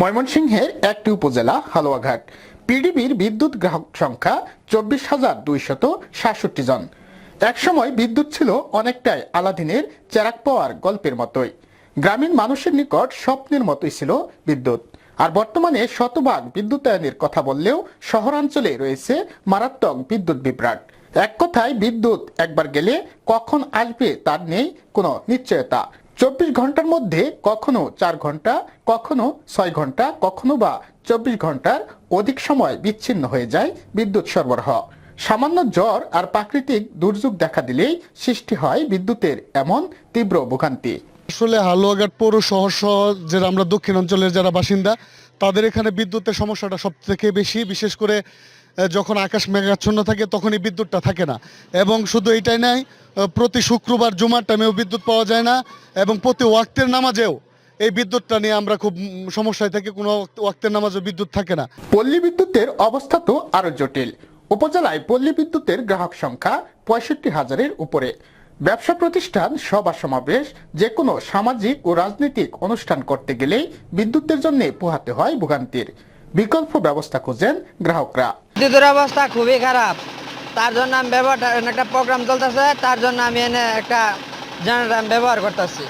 ময়মনসিংহের একটি উপজেলা, হালুয়াঘাট। পিডিবির বিদ্যুৎ গ্রাহক সংখ্যা চব্বিশ হাজার দুইশত সাতষট্টি জন। একসময় বিদ্যুৎ ছিল অনেকটাই আলাদিনের চেরাক পাওয়ার গল্পের মতোই। গ্রামীণ মানুষের নিকট স্বপ্নের মতোই ছিল বিদ্যুৎ। আর বর্তমানে শতভাগ বিদ্যুতায়নের কথা বললেও শহরাঞ্চলে রয়েছে মারাত্মক বিদ্যুৎ বিভ্রাট। এক কথায় বিদ্যুৎ একবার গেলে কখন আসবে তার নেই কোনো নিশ্চয়তা। চব্বিশ ঘণ্টার মধ্যে কখনো চার ঘণ্টা, কখনো ছয় ঘণ্টা, কখনো বা চব্বিশ ঘণ্টার অধিক সময় বিচ্ছিন্ন হয়ে যায় বিদ্যুৎ সরবরাহ। সামান্য জ্বর আর প্রাকৃতিক দুর্যোগ দেখা দিলেই সৃষ্টি হয় বিদ্যুতের এমন তীব্র ভোগান্তি। আসলে হালুয়াঘাট পৌর শহর সহ যে আমরা দক্ষিণ অঞ্চলের যারা বাসিন্দা, তাদের এখানে বিদ্যুতের সমস্যাটা সব থেকে বেশি। বিশেষ করে যখন আকাশ মেঘাচ্ছন্ন থাকে, তখনই বিদ্যুৎটা থাকে না। এবং শুধু এটাই নাই প্রতি শুক্রবার জুমার টাইমেও বিদ্যুৎ পাওয়া যায় না এবং প্রতি ওয়াক্তের নামাজেও এই বিদ্যুৎটা নিয়ে আমরা খুব সমস্যায় থাকি। কোনো ওয়াক্তের নামাজেও বিদ্যুৎ থাকে না। পল্লী বিদ্যুতের অবস্থা তো আরও জটিল। উপজেলায় পল্লী বিদ্যুতের গ্রাহক সংখ্যা পঁয়ষট্টি হাজারের উপরে। ব্যবসা প্রতিষ্ঠান সভা সমাবেশ যে কোনো সামাজিক ও রাজনৈতিক অনুষ্ঠান করতে গেলেই বিদ্যুতের জন্য পোহাতে হয় ভোগান্তির। বিকল্প ব্যবস্থা খুঁজেন গ্রাহকরা। বিদ্যুতের অবস্থা খুবই খারাপ। তার জন্য আমি ব্যবহার একটা প্রোগ্রাম চলতেছে তার জন্য আমি এনে একটা জেনারেটর ব্যবহার করতেছি।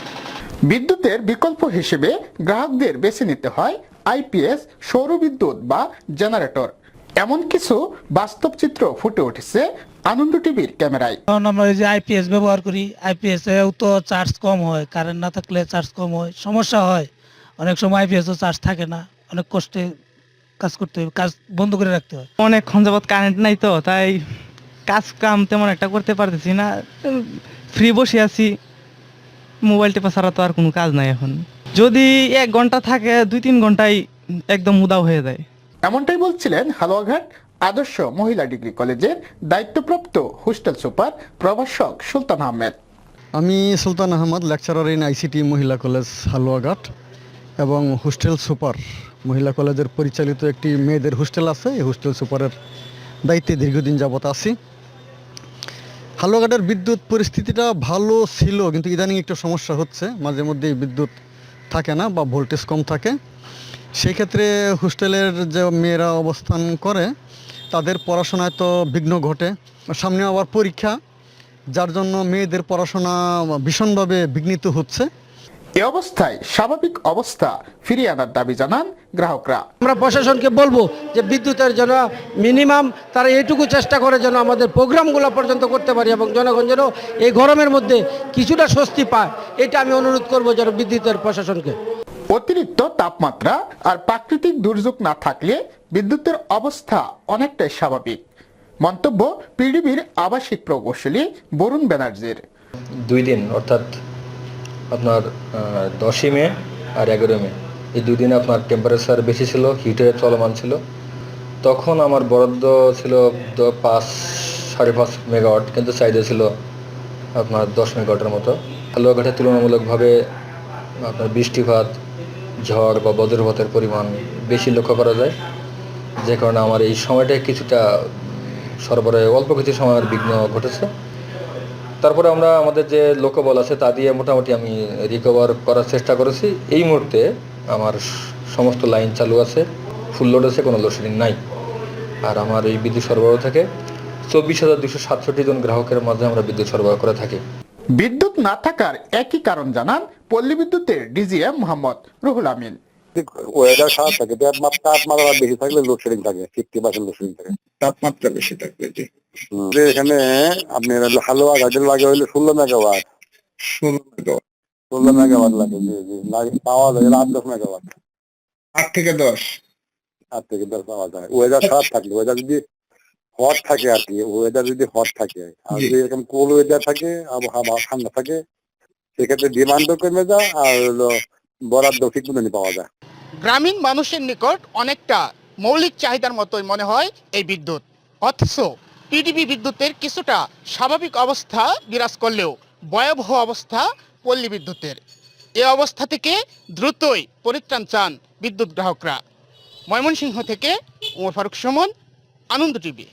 বিদ্যুতের বিকল্প হিসেবে গ্রাহকদের বেছে নিতে হয় আইপিএস সৌর বিদ্যুৎ বা জেনারেটর। এমন কিছু বাস্তব চিত্র ফুটে উঠেছে আনন্দ টিভির ক্যামেরায়। কারণ আমরা এই যে আইপিএস ব্যবহার করি আইপিএস এও তো চার্জ কম হয় কারেন্ট না থাকলে চার্জ কম হয় সমস্যা হয়। অনেক সময় আইপিএসও চার্জ থাকে না অনেক কষ্টে কাজ করতে হয় কাজ বন্ধ করে রাখতে হয়। অনেকক্ষণ যাবৎ কারেন্ট নাই তো তাই কাজ কাম তেমন একটা করতে পারতেছি না ফ্রি বসে আছি মোবাইল টেপা ছাড়া তো আর কোনো কাজ নাই এখন। যদি এক ঘণ্টা থাকে দুই তিন ঘন্টায় একদম উদাও হয়ে যায়। এমনটাই বলছিলেন হালুয়াঘাট আদর্শ মহিলা ডিগ্রি কলেজের দায়িত্বপ্রাপ্ত হোস্টেল সুপার প্রভাষক সুলতান আহমেদ। আমি Sultan Ahmad lecturer in ICT মহিলা কলেজ হালুয়াঘাট এবং হোস্টেল সুপার। মহিলা কলেজের পরিচালিত একটি মেয়েদের হোস্টেল আছে, এই হোস্টেল সুপারের দায়িত্বে দীর্ঘদিন যাবত আছি। হালুয়াঘাটের বিদ্যুৎ পরিস্থিতিটা ভালো ছিল, কিন্তু ইদানিং একটু সমস্যা হচ্ছে। মাঝে মধ্যেই বিদ্যুৎ থাকে না বা ভোল্টেজ কম থাকে। সেই ক্ষেত্রে হোস্টেলের যে মেয়েরা অবস্থান করে তাদের পড়াশোনায় তো বিঘ্ন ঘটে। সামনে আবার পরীক্ষা যার জন্য মেয়েদের পড়াশোনা ভীষণভাবে বিঘ্নিত হচ্ছে। এ অবস্থায় স্বাভাবিক অবস্থা ফিরিয়ে আনার দাবি জানান গ্রাহকরা। আমরা প্রশাসনকে বলব যে বিদ্যুতের জন্য মিনিমাম তারা এইটুকু চেষ্টা করে যেন আমাদের প্রোগ্রামগুলো পর্যন্ত করতে পারি এবং জনগণ যেন এই গরমের মধ্যে কিছুটা স্বস্তি পায় এটা আমি অনুরোধ করব যেন বিদ্যুতের প্রশাসনকে। অতিরিক্ত তাপমাত্রা আর প্রাকৃতিক দুর্যোগ না থাকলে বিদ্যুতের অবস্থা অনেকটাই স্বাভাবিক। মন্তব্য পিডিবির আবাসিক প্রকৌশলী বরুণ ব্যানার্জির। দুই দিন, অর্থাৎ আপনার দশই মে আর এগারোই মে। এই দুই দিনে আপনার টেম্পারেচার বেশি ছিল হিটে চলমান ছিল। তখন আমার বরাদ্দ ছিল পাঁচ, সাড়ে পাঁচ মেগাওয়াট কিন্তু চাহিদা ছিল আপনার দশ মেগাওয়াটের মতো। হালুয়াঘাটে তুলনামূলকভাবে আপনার বৃষ্টিপাত, ঝড় বা বজ্রপাতের পরিমাণ বেশি লক্ষ্য করা যায়। যে কারণে আমার এই সময়টা কিছুটা সরবরাহে, অল্প কিছু সময়ের বিঘ্ন ঘটেছে। তারপরে আমরা আমাদের যে লোকবল আছে, তা দিয়ে মোটামুটি আমি রিকভার করার চেষ্টা করেছি। এই মুহূর্তে আমার সমস্ত লাইন চালু আছে ফুল লোড আছে, কোনো লোডশেডিং নাই। আর আমার এই বিদ্যুৎ সরবরাহ থেকে চব্বিশ হাজার দুশো সাতষট্টি জন গ্রাহকের মাঝে আমরা বিদ্যুৎ সরবরাহ করে থাকি। বিদ্যুৎ না থাকার একই কারণ জানান পল্লী বিদ্যুতের ডিজিএম মোহাম্মদ রুহুল আমিন। ওয়েদার খারাপ থাকে তাপমাত্রা বেশি থাকলে লোডশেডিং থাকে ফিফটি পার্সেন্ট লোডশেডিং থাকে। তাপমাত্রা বেশি থাকবে জি। যে এখানে আপনার হালুয়া গাছের লাগে হইলে ষোলো মেগাওয়াট ষোলো মেগাওয়াট ষোলো মেগাওয়াট লাগে জি জি। লাগে পাওয়া যায় আট দশ মেগাওয়াট আট থেকে দশ। আট থেকে দশ পাওয়া যায়। ওয়েদার খারাপ থাকলে ওয়েদার যদি হট থাকে আর কি ওয়েদার যদি হট থাকে আর যদি এরকম কোল ওয়েদার থাকে আবহাওয়া ঠান্ডা থাকে সেক্ষেত্রে ডিমান্ডও কমে যায় আর হলো বরাদ্দ ঠিক মতনই পাওয়া যায়। গ্রামীণ মানুষের নিকট অনেকটা মৌলিক চাহিদার মতোই মনে হয় এই বিদ্যুৎ। অথচ পিডিবি বিদ্যুতের কিছুটা স্বাভাবিক অবস্থা বিরাজ করলেও ভয়াবহ অবস্থা পল্লী বিদ্যুতের। এ অবস্থা থেকে দ্রুতই পরিত্রাণ চান বিদ্যুৎ গ্রাহকরা। ময়মনসিংহ থেকে উমর ফারুক সুমন, আনন্দ টিভি।